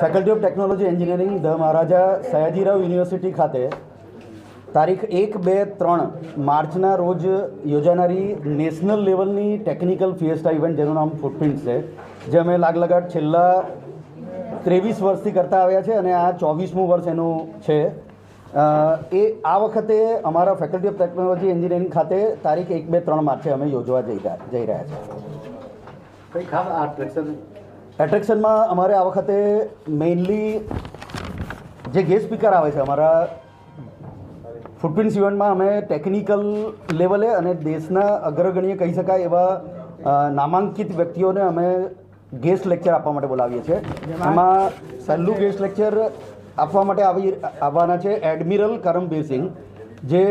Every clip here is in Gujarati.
Faculty of technology engineering the Maharaja Sayajirao university ખાતે તારીખ એક બે ત્રણ માર્ચના રોજ યોજાનારી નેશનલ લેવલની ટેકનિકલ ફિએસ્ટા ઇવેન્ટ, જેનું નામ ફૂટપ્રિન્ટ છે, જે અમે લાગલગાટ છેલ્લા ત્રેવીસ વર્ષથી કરતા આવ્યા છે અને આ ચોવીસમું વર્ષ એનું છે એ આ વખતે અમારા ફેકલ્ટી ઓફ ટેકનોલોજી એન્જિનિયરિંગ ખાતે તારીખ એક બે ત્રણ માર્ચે અમે યોજવા જઈ રહ્યા જઈ રહ્યા છીએ? એટ્રેક્શનમાં અમારે આ વખતે મેઇનલી જે ગેસ્ટ સ્પીકર આવે છે, અમારા ફૂટપ્રિન્ટ્સ ઇવેન્ટમાં અમે ટેકનિકલ લેવલે અને દેશના અગ્રગણ્ય કહી શકાય એવા નામાંકિત વ્યક્તિઓને અમે ગેસ્ટ લેક્ચર આપવા માટે બોલાવીએ છીએ. એમાં પહેલું ગેસ્ટ લેક્ચર આપવા માટે આવી, આવવાના છે એડમિરલ કરમબીર સિંહ, જે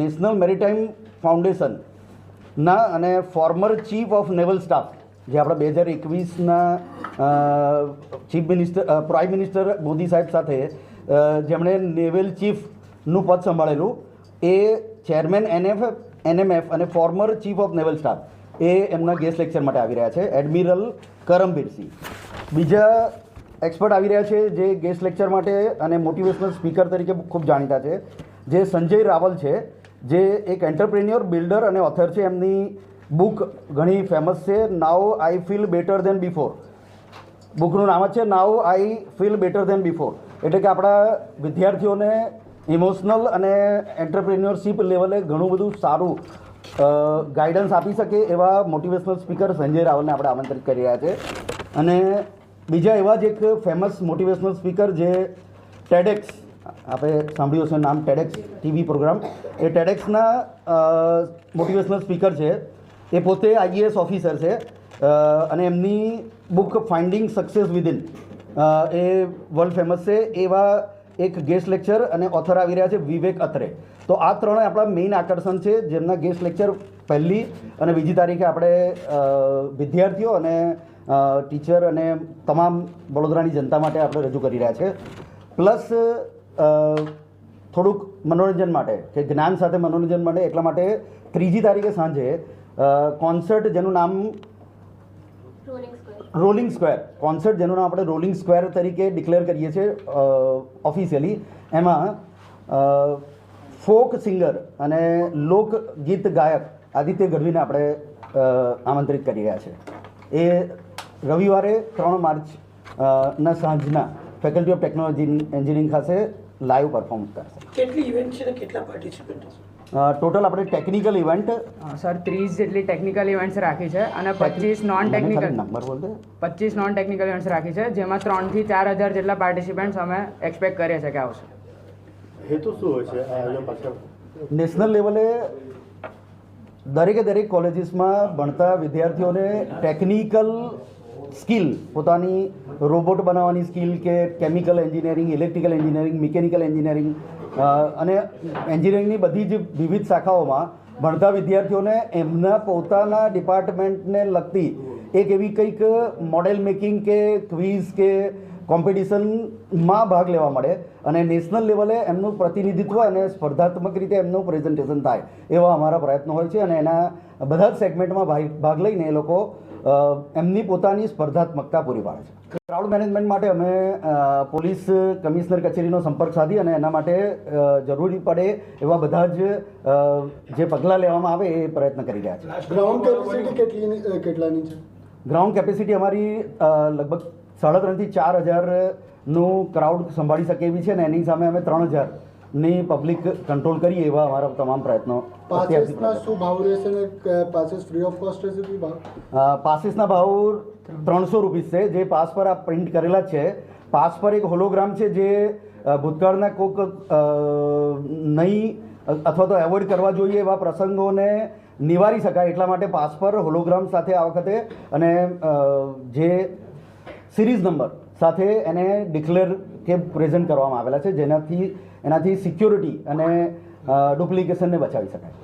નેશનલ મેરીટાઈમ ફાઉન્ડેશનના અને former chief of naval staff જે આપણા બે હજાર એકવીસના chief minister prime minister Modi સાહેબ સાથે જેમણે નેવલ ચીફનું પદ સંભાળેલું, એ ચેરમેન એનએફ, એનએમએફ અને former chief of naval staff, એ એમના ગેસ્ટ લેક્ચર માટે આવી રહ્યા છે, એડમિરલ કરમબીર સિંહ. બીજા એક્સપર્ટ આવી રહ્યા છે, જે ગેસ્ટ લેક્ચર માટે અને મોટિવેશનલ સ્પીકર તરીકે ખૂબ જાણીતા છે, જે સંજય રાવલ છે, જે એક એન્ટરપ્રેન્યોર, બિલ્ડર અને ઓથર છે, એમની બુક ઘણી ફેમસ છે. Now I feel better than before બુકનું નામ જ છે now I feel better than before એટલે કે આપણા વિદ્યાર્થીઓને ઇમોશનલ અને એન્ટરપ્રિન્યોરશિપ લેવલે ઘણું બધું સારું ગાઈડન્સ આપી શકે એવા મોટિવેશનલ સ્પીકર સંજય રાવલને આપણે આમંત્રિત કરી રહ્યા છે. અને બીજા એવા જ એક ફેમસ મોટિવેશનલ સ્પીકર જે ટેડેક્સ આપણે સાંભળ્યું હશે નામ ટેડેક્સ ટીવી પ્રોગ્રામ એ ટેડેક્સના મોટિવેશનલ સ્પીકર છે. એ પોતે આઈએએસ ઓફિસર છે અને એમની બુક ફાઇન્ડિંગ સક્સેસ વિધિન એ વર્લ્ડ ફેમસ છે, એવા એક ગેસ્ટ લેક્ચર અને ઓથર આવી રહ્યા છે વિવેક અત્રે. તો આ ત્રણે આપણા મેઇન આકર્ષણ છે, જેમના ગેસ્ટ લેક્ચર પહેલી અને બીજી તારીખે આપણે વિદ્યાર્થીઓ અને ટીચર અને તમામ વડોદરાની જનતા માટે આપણે રજૂ કરી રહ્યા છે. પ્લસ થોડુંક મનોરંજન માટે, કે જ્ઞાન સાથે મનોરંજન માટે એટલા માટે ત્રીજી તારીખે સાંજે કોન્સર્ટ જેનું નામ રોલિંગ સ્ક્વેર કોન્સર્ટ જેનું નામ આપણે રોલિંગ સ્ક્વેર તરીકે ડિક્લેર કરીએ છીએ ઓફિશિયલી એમાં ફોક સિંગર અને લોક ગીત ગાયક આદિત્ય ગઢવીને આપણે આમંત્રિત કરી રહ્યા છે. એ રવિવારે ત્રણ માર્ચ ના સાંજના ફેકલ્ટી ઓફ ટેકનોલોજી એન્જિનિયરિંગ ખાતે લાઈવ પરફોર્મન્સ કરશે. કેટલી ઇવેન્ટ છે કેટલા પાર્ટિસિપન્ટ છે ટોટલ આપણે ટેકનિકલ ઇવેન્ટ સર ત્રીસ જેટલી ટેકનિકલ ઇવેન્ટ્સ રાખી છે અને પચીસ નોન ટેકનિકલ નંબર બોલ પચીસ નોન ટેકનિકલ ઇવેન્ટ્સ રાખી છે જેમાં ત્રણથી ચાર હજાર જેટલા પાર્ટિસિપન્ટ્સ અમે એક્સપેક્ટ કરીએ છીએ કે આવશે. હેતુ શું હોય છે નેશનલ લેવલે દરેકે દરેક કોલેજીસમાં ભણતા વિદ્યાર્થીઓને ટેકનિકલ સ્કિલ, પોતાની રોબોટ બનાવવાની સ્કિલ કે chemical engineering, electrical engineering, mechanical engineering અને એન્જિનિયરિંગની બધી જ વિવિધ શાખાઓમાં ભણતા વિદ્યાર્થીઓને એમના પોતાના ડિપાર્ટમેન્ટને લગતી એક એવી કંઈક મોડેલ મેકિંગ કે ક્વિઝ કે કોમ્પિટિશનમાં ભાગ લેવા મળે અને નેશનલ લેવલે એમનું પ્રતિનિધિત્વ અને સ્પર્ધાત્મક રીતે એમનું પ્રેઝન્ટેશન થાય એવા અમારા પ્રયત્નો હોય છે અને એના બધા જ સેગમેન્ટમાં ભાગ લઈને એ લોકો એમની પોતાની સ્પર્ધાત્મકતા પૂરી પાડે છે. ક્રાઉડ મેનેજમેન્ટ માટે અમે પોલીસ કમિશનર કચેરીનો સંપર્ક સાધી અને એના માટે જરૂરી પડે એવા બધા જ જે પગલાં લેવામાં આવે એ પ્રયત્ન કરી રહ્યા છે. ગ્રાઉન્ડ કેપેસિટી કેટલી કેટલાની છે? ગ્રાઉન્ડ કેપેસિટી અમારી લગભગ સાડા ત્રણથી ચાર હજારનું ક્રાઉડ સંભાળી શકે એવી છે ને એની સામે અમે ત્રણ હજારની પબ્લિક કંટ્રોલ કરીએ એવા અમારા તમામ પ્રયત્નો પાસીસના શું ભાવ રહેશે ને? ફ્રી ઓફ કોસ્ટ ભાવ? અ, ભાવ ત્રણસો રૂપીસ છે. જે પાસ પર આ પ્રિન્ટ કરેલા છે. પાસ પર એક હોલોગ્રામ છે જે ભૂતકાળના કોઈક નહીં અથવા તો એવોઇડ કરવા જોઈએ એવા પ્રસંગોને નિવારી શકાય એટલા માટે પાસ પર હોલોગ્રામ સાથે આ વખતે અને જે સિરીઝ નંબર સાથે એને ડિક્લેર કે પ્રેઝન્ટ કરવામાં આવેલા છે, જેનાથી એનાથી સિક્યોરિટી અને ડુપ્લિકેશનને બચાવી શકાય.